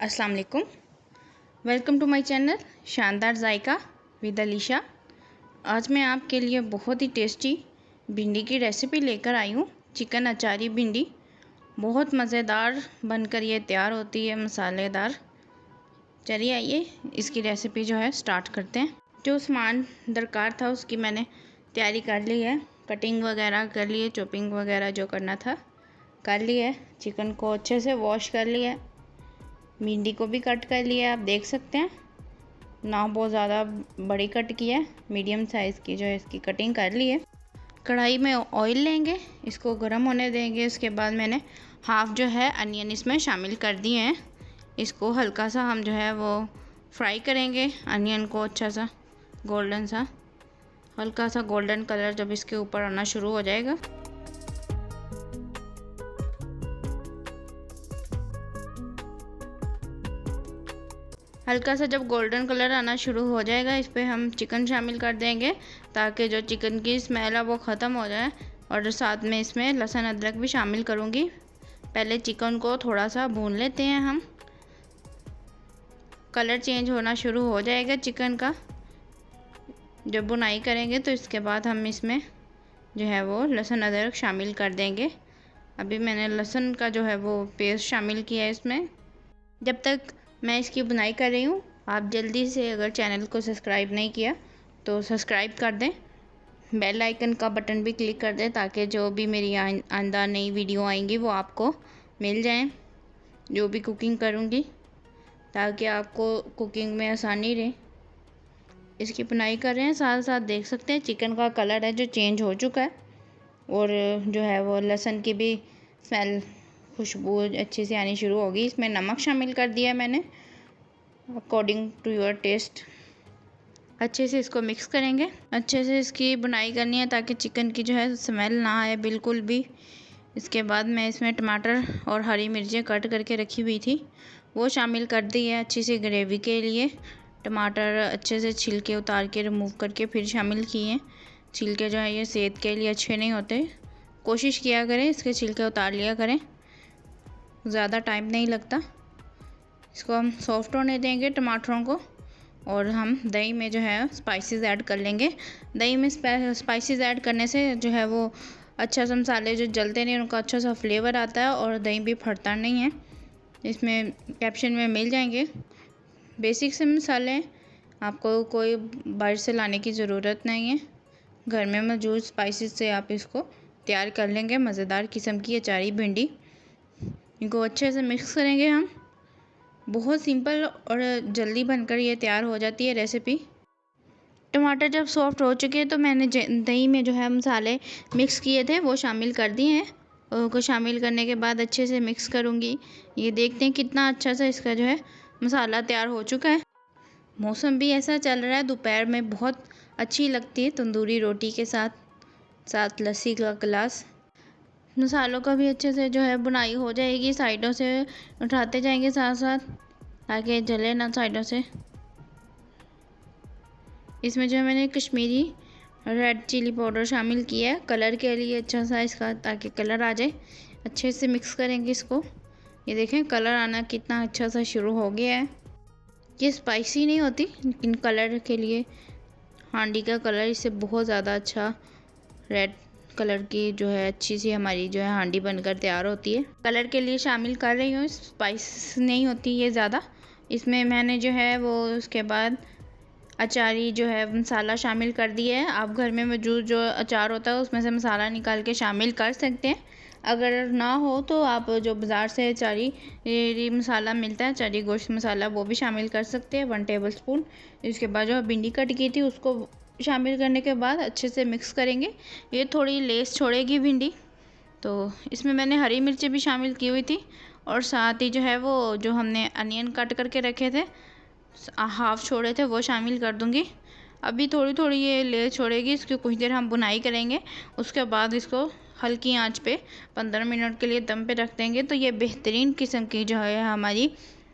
अस्सलाम वालेकुम। Welcome to my channel शानदार जायका विद अलीशा। आज मैं आपके लिए बहुत ही टेस्टी भिंडी की रेसिपी लेकर आई हूँ, चिकन अचारी भिंडी। बहुत मज़ेदार बनकर ये तैयार होती है, मसालेदार। चलिए आइए, इसकी रेसिपी जो है स्टार्ट करते हैं। जो सामान दरकार था, उसकी मैंने तैयारी कर ली है। कटिंग वगैरह कर ली है चॉपिंग वगैरह जो करना था, कर ली है। चिकन को अच्छे से वॉश कर लिया है। भिंडी को भी कट कर लिया आप देख सकते हैं। ना बहुत ज़्यादा बड़ी कट की है, मीडियम साइज़ की जो है, इसकी कटिंग कर ली है। कढ़ाई में ऑयल लेंगे, इसको गर्म होने देंगे, उसके बाद मैंने हाफ़ जो है अनियन इसमें शामिल कर दिए हैं। इसको हल्का सा हम जो है वो फ्राई करेंगे, अनियन को अच्छा सा, गोल्डन सा। हल्का सा गोल्डन कलर जब इसके ऊपर आना शुरू हो जाएगा। हल्का सा जब गोल्डन कलर आना शुरू हो जाएगा, इस पर हम चिकन शामिल कर देंगे, ताकि जो चिकन की स्मेल है वो ख़त्म हो जाए, और साथ में इसमें लहसुन अदरक भी शामिल करूँगी। पहले चिकन को थोड़ा सा भून लेते हैं हम। कलर चेंज होना शुरू हो जाएगा चिकन का। जब बुनाई करेंगे तो इसके बाद हम इसमें जो है वो लहसुन अदरक शामिल कर देंगे। अभी मैंने लहसुन का जो है वो पेस्ट शामिल किया है इसमें। जब तक मैं इसकी बुनाई कर रही हूँ। आप जल्दी से अगर चैनल को सब्सक्राइब नहीं किया तो सब्सक्राइब कर दें। बेल आइकन का बटन भी क्लिक कर दें ताकि जो भी मेरी आंदा नई वीडियो आएँगी, वो आपको मिल जाएँ। जो भी कुकिंग करूँगी, ताकि आपको कुकिंग में आसानी रहे। इसकी बुनाई कर रहे हैं साथ साथ देख सकते हैं, चिकन का कलर है जो चेंज हो चुका है। और जो है वो लहसुन की भी स्मेल खुशबू अच्छे से आनी शुरू होगी। इसमें नमक शामिल कर दिया मैंने अकॉर्डिंग टू योर टेस्ट अच्छे से इसको मिक्स करेंगे। अच्छे से इसकी बुनाई करनी है ताकि चिकन की जो है स्मेल ना आए बिल्कुल भी। इसके बाद मैं इसमें टमाटर और हरी मिर्चें कट करके रखी हुई थी। वो शामिल कर दी है अच्छी सी ग्रेवी के लिए। टमाटर अच्छे से छिलके उतार के रिमूव करके फिर शामिल किए। छिलके जो है ये सेहत के लिए अच्छे नहीं होते। कोशिश किया करें इसके छिलके उतार लिया करें। ज़्यादा टाइम नहीं लगता। इसको हम सॉफ्ट होने देंगे टमाटरों को और हम दही में जो है स्पाइसेस ऐड कर लेंगे। दही में स्पाइसेस ऐड करने से जो है वो अच्छा सा मसाले जो जलते नहीं, उनका अच्छा सा फ्लेवर आता है और दही भी फटता नहीं है। इसमें कैप्शन में मिल जाएँगे। बेसिक से मसाले, आपको कोई बाहर से लाने की ज़रूरत नहीं है। घर में मौजूद स्पाइसेस से आप इसको तैयार कर लेंगे। मज़ेदार किस्म की अचारी भिंडी। इनको अच्छे से मिक्स करेंगे हम। बहुत सिंपल और जल्दी बनकर ये तैयार हो जाती है रेसिपी। टमाटर जब सॉफ्ट हो चुके हैं तो मैंने दही में जो है मसाले मिक्स किए थे, वो शामिल कर दिए हैं। उनको शामिल करने के बाद अच्छे से मिक्स करूँगी। ये देखते हैं कितना अच्छा सा इसका जो है मसाला तैयार हो चुका है। मौसम भी ऐसा चल रहा है, दोपहर में बहुत अच्छी लगती है तंदूरी रोटी के साथ साथ लस्सी का गिलास। मसालों का भी अच्छे से जो है बुनाई हो जाएगी, साइडों से उठाते जाएँगे साथ साथ ताकि जले ना साइडों से। इसमें जो है मैंने कश्मीरी रेड चिली पाउडर शामिल किया है। कलर के लिए अच्छा सा इसका, ताकि कलर आ जाए। अच्छे से मिक्स करेंगे इसको। ये देखें, कलर आना कितना अच्छा सा शुरू हो गया है। ये स्पाइसी नहीं होती लेकिन कलर के लिए। हांडी का कलर इससे बहुत ज़्यादा अच्छा रेड कलर की जो है, अच्छी सी हमारी जो है हांडी बनकर तैयार होती है। कलर के लिए शामिल कर रही हूँ स्पाइस नहीं होती ये ज़्यादा। इसमें मैंने जो है, वो उसके बाद अचारी जो है, मसाला शामिल कर दिया है। आप घर में मौजूद जो अचार होता है, उसमें से मसाला निकाल के शामिल कर सकते हैं। अगर ना हो तो आप जो बाज़ार से चारी मसाला मिलता है चारी गोश्त मसाला, वो भी शामिल कर सकते हैं, वन टेबल स्पून। इसके बाद जो भिंडी कट की थी, उसको शामिल करने के बाद अच्छे से मिक्स करेंगे। ये थोड़ी लेस छोड़ेगी भिंडी। तो इसमें मैंने हरी मिर्ची भी शामिल की हुई थी और साथ ही जो है वो, जो हमने अनियन कट करके रखे थे हाफ़ छोड़े थे, वो शामिल कर दूँगी। अभी थोड़ी थोड़ी ये ले छोड़ेगी, इसकी कुछ देर हम बुनाई करेंगे। उसके बाद इसको हल्की आँच पे पंद्रह मिनट के लिए दम पे रख देंगे। तो ये बेहतरीन किस्म की जो है हमारी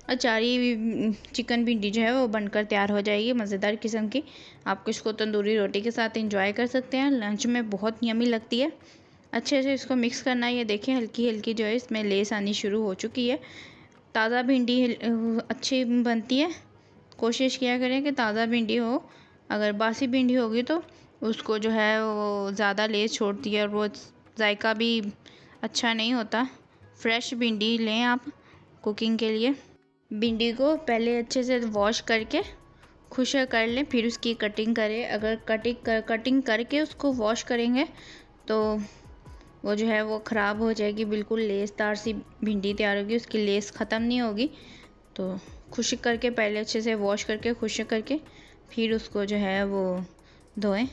अचारी चिकन भिंडी जो है वो बनकर तैयार हो जाएगी मज़ेदार किस्म की। आप इसको तंदूरी रोटी के साथ इंजॉय कर सकते हैं। लंच में बहुत यमी लगती है। अच्छे से इसको मिक्स करना है ये देखें हल्की हल्की जो है इसमें लेस आनी शुरू हो चुकी है। ताज़ा भिंडी अच्छी बनती है। कोशिश किया करें कि ताज़ा भिंडी हो। अगर बासी भिंडी होगी तो उसको जो है वो ज़्यादा लेस छोड़ती है और वो जायका भी अच्छा नहीं होता। फ्रेश भिंडी लें आप कुकिंग के लिए। भिंडी को पहले अच्छे से वॉश करके खुश कर लें फिर उसकी कटिंग करें। अगर कटिंग कर, कटिंग करके उसको वॉश करेंगे तो वो जो है वो ख़राब हो जाएगी बिल्कुल लेसदार सी भिंडी तैयार होगी उसकी लेस ख़त्म नहीं होगी। तो खुश्क करके पहले अच्छे से वॉश करके खुश्क करके फिर उसको जो है वो धोएँ।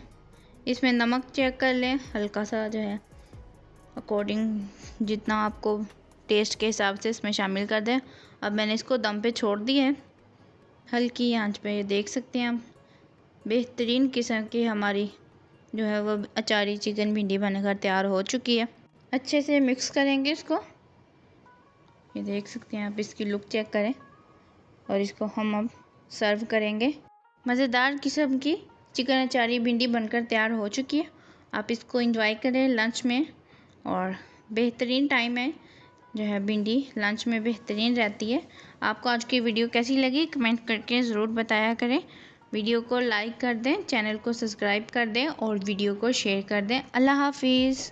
इसमें नमक चेक कर लें हल्का सा जो है अकॉर्डिंग जितना आपको टेस्ट के हिसाब से इसमें शामिल कर दें। अब मैंने इसको दम पे छोड़ दिया है। हल्की आँच पे देख सकते हैं आप। बेहतरीन किस्म की हमारी जो है वो अचारी चिकन भिंडी बनकर तैयार हो चुकी है। अच्छे से मिक्स करेंगे इसको। ये देख सकते हैं आप, इसकी लुक चेक करें और इसको हम अब सर्व करेंगे। मज़ेदार किस्म की चिकन अचारी भिंडी बनकर तैयार हो चुकी है। आप इसको इंजॉय करें लंच में और बेहतरीन टाइम है। जो है भिंडी लंच में बेहतरीन रहती है। आपको आज की वीडियो कैसी लगी, कमेंट करके ज़रूर बताया करें। वीडियो को लाइक कर दें, चैनल को सब्सक्राइब कर दें और वीडियो को शेयर कर दें। अल्लाह हाफिज़।